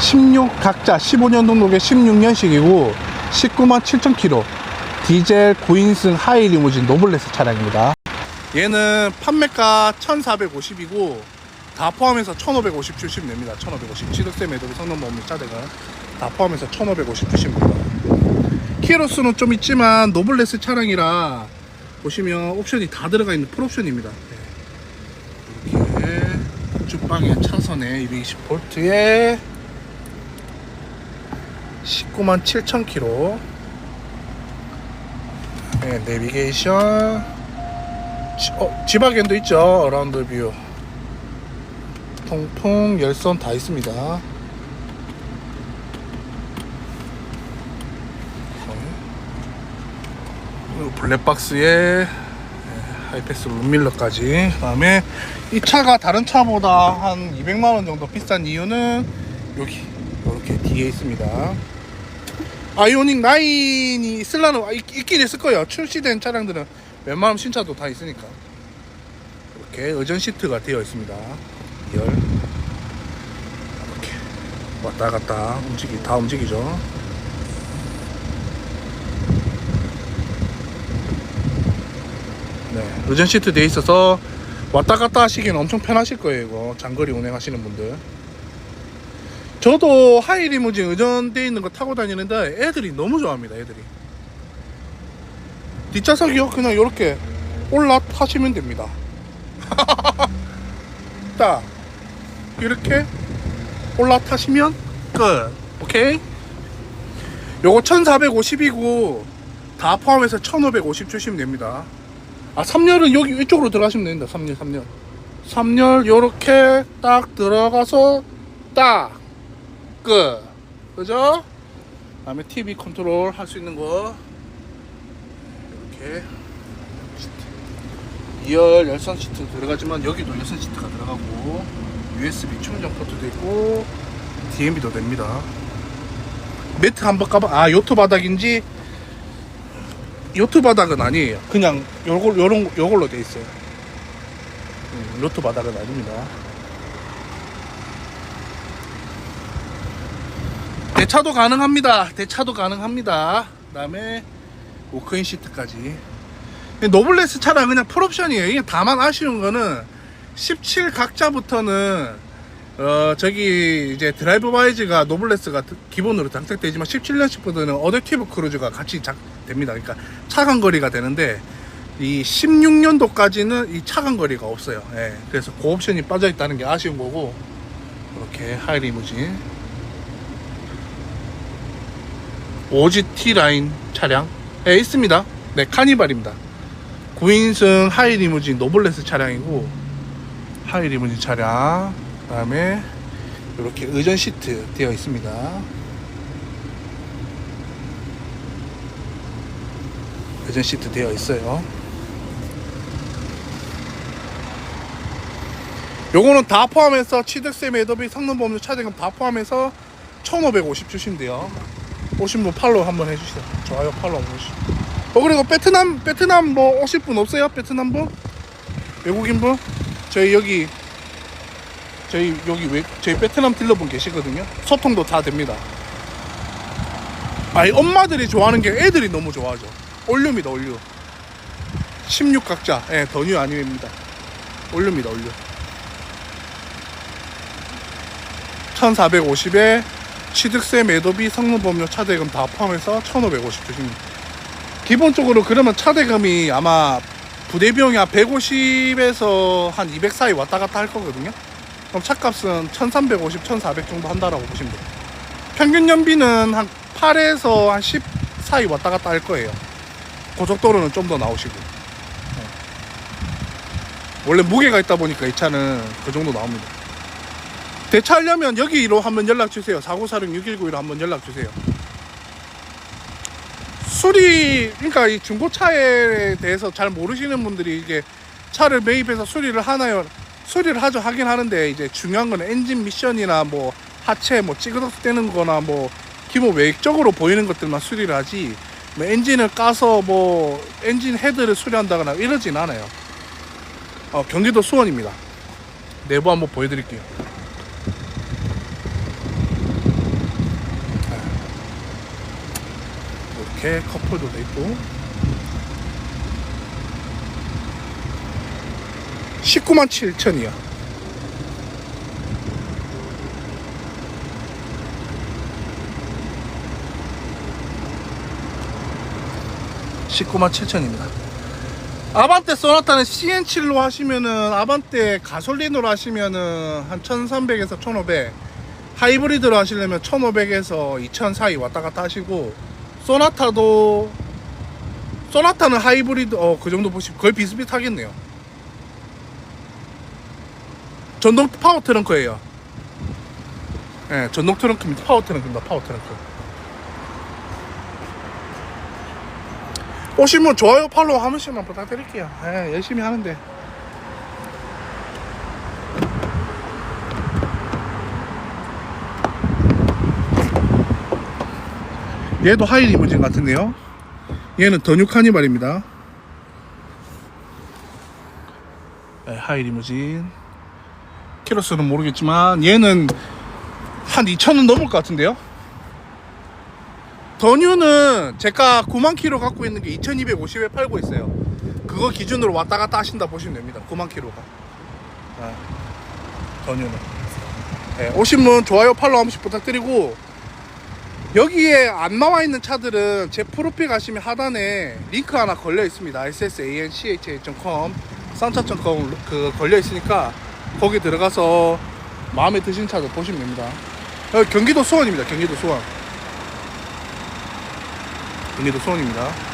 16 각자 15년 등록에 16년식이고 19만 7천 킬로 디젤 9인승 하이 리무진 노블레스 차량입니다. 얘는 판매가 1,450이고 다 포함해서 1,550 주시면 됩니다. 1,550 취득세 매도비 성능 보험 차대가 다 포함해서 1,550 주시면 됩니다. 키로수는 좀 있지만 노블레스 차량이라 보시면 옵션이 다 들어가 있는 풀옵션입니다. 네. 이렇게 쭉방에 차선에 220볼트에 19만 7천 킬로. 네, 내비게이션. 지, 어, 지바겐도 있죠? 어라운드 뷰. 통풍 열선 다 있습니다. 그리고 블랙박스에 네, 하이패스 룸밀러까지. 그 다음에 이 차가 다른 차보다 한 200만 원 정도 비싼 이유는 여기 이렇게 뒤에 있습니다. 아이오닉 9이 있을라는 아, 있, 있긴 있을 거예요. 출시된 차량들은 웬만하면 신차도 다 있으니까. 이렇게 의전 시트가 되어 있습니다. 2열. 이렇게 왔다 갔다 움직이 다 움직이죠 네, 의전 시트 돼 있어서 왔다 갔다 하시기는 엄청 편하실 거예요 이거. 장거리 운행하시는 분들. 저도 하이 리무진 의전돼 있는 거 타고 다니는데 애들이 너무 좋아합니다 애들이. 뒷좌석이요? 그냥 이렇게 올라타시면 됩니다. 딱 이렇게 올라타시면 끝. 오케이? 요거 1450이고 다 포함해서 1550 주시면 됩니다 아 3열은 여기 이쪽으로 들어가시면 됩니다 3열 3열 3열 요렇게 딱 들어가서 딱 끝. 그죠? 다음에 TV 컨트롤 할 수 있는 거 이렇게 2열 열선 시트 들어가지만 여기도 열선 시트가 들어가고 USB 충전 포트도 있고 DMB도 됩니다. 매트 한번 까봐. 아 요트 바닥인지 요트 바닥은 아니에요. 그냥 요걸 요런 요걸로 돼 있어요. 음, 요트 바닥은 아닙니다. 대차도 가능합니다. 대차도 가능합니다. 그 다음에 워크인 시트까지. 노블레스 차량 그냥 풀옵션이에요. 이게 다만 아쉬운 거는 17 각자부터는 어 저기 이제 드라이브 와이즈가 노블레스가 기본으로 장착되지만 17년식부터는 어댑티브 크루즈가 같이 작 됩니다. 그러니까 차간 거리가 되는데 이 16년도까지는 이 차간 거리가 없어요. 예, 그래서 그 옵션이 빠져 있다는 게 아쉬운 거고 이렇게 하이 리무진 OGT 라인 차량 에 있습니다. 네, 카니발입니다. 9인승 하이 리무진 노블레스 차량이고 하이 리무진 차량 그 다음에 이렇게 의전 시트 되어 있습니다. 의전 시트 되어 있어요. 요거는 다 포함해서 취득세 매도비 성능보험료 차대금 다 포함해서 1550 주시면 돼요. 오신 분 팔로우 한번 해주세요. 좋아요 팔로우 한번 해주시죠. 어 그리고 베트남 베트남 뭐 오실 분 없어요? 베트남 분? 외국인 분? 저희 여기 저희 여기 외, 저희 베트남 딜러분 계시거든요. 소통도 다 됩니다. 아니 엄마들이 좋아하는 게 애들이 너무 좋아하죠. 올류입니다 올류. 16각자 예 더뉴 아니입니다. 올류입니다 올류. 1450에 취득세 매도비 성능보험료 차대금 다 포함해서 1550 주십니다. 기본적으로 그러면 차대금이 아마 부대 비용이 한 150에서 한 200 사이 왔다 갔다 할 거거든요. 그럼 차값은 1350, 1400 정도 한다라고 보시면 돼요. 평균 연비는 한 8에서 한 10 사이 왔다 갔다 할 거예요. 고속도로는 좀 더 나오시고. 네. 원래 무게가 있다 보니까 이 차는 그 정도 나옵니다. 대차하려면 여기로 한번 연락 주세요. 4946-6191로 한번 연락 주세요. 수리, 그러니까 이 중고차에 대해서 잘 모르시는 분들이 이게 차를 매입해서 수리를 하나요? 수리를 하죠. 하긴 하는데 이제 중요한 건 엔진 미션이나 뭐 하체 뭐 찌그덕 떼는 거나 뭐 기본 외적으로 보이는 것들만 수리를 하지 뭐 엔진을 까서 뭐 엔진 헤드를 수리한다거나 이러진 않아요. 어, 경기도 수원입니다. 내부 한번 보여드릴게요. 네. 이렇게 커플도 돼 있고. 19만 7천이야. (19만 7천입니다) 아반떼 소나타는 CN7로 하시면은 아반떼 가솔린으로 하시면은 한 1300에서 1500 하이브리드로 하시려면 1500에서 2000 사이 왔다 갔다 하시고 소나타도 소나타는 하이브리드 어 그 정도 보시면 거의 비슷비슷하겠네요 전동 파워 트렁크예요 예 전동 트렁크입니다 파워 트렁크입니다 파워 트렁크 오시면 좋아요 팔로우 한 번씩만 부탁드릴게요 예 열심히 하는데 얘도 하이 리무진 같은데요. 얘는 더뉴 카니발입니다. 네, 하이 리무진. 키로수는 모르겠지만 얘는 한 2천은 넘을 것 같은데요. 더뉴는 제가 9만 킬로 갖고 있는 게 2250에 팔고 있어요. 그거 기준으로 왔다 갔다 하신다 보시면 됩니다. 9만 킬로가. 네, 더뉴는. 네, 오신 분 좋아요 팔로우 한 번씩 부탁드리고 여기에 안 나와 있는 차들은 제 프로필 가시면 하단에 링크 하나 걸려 있습니다. ssancha.com 쌍차.com 그 걸려 있으니까 거기 들어가서 마음에 드시는 차들 보시면 됩니다. 경기도 수원입니다. 경기도 수원. 경기도 수원입니다.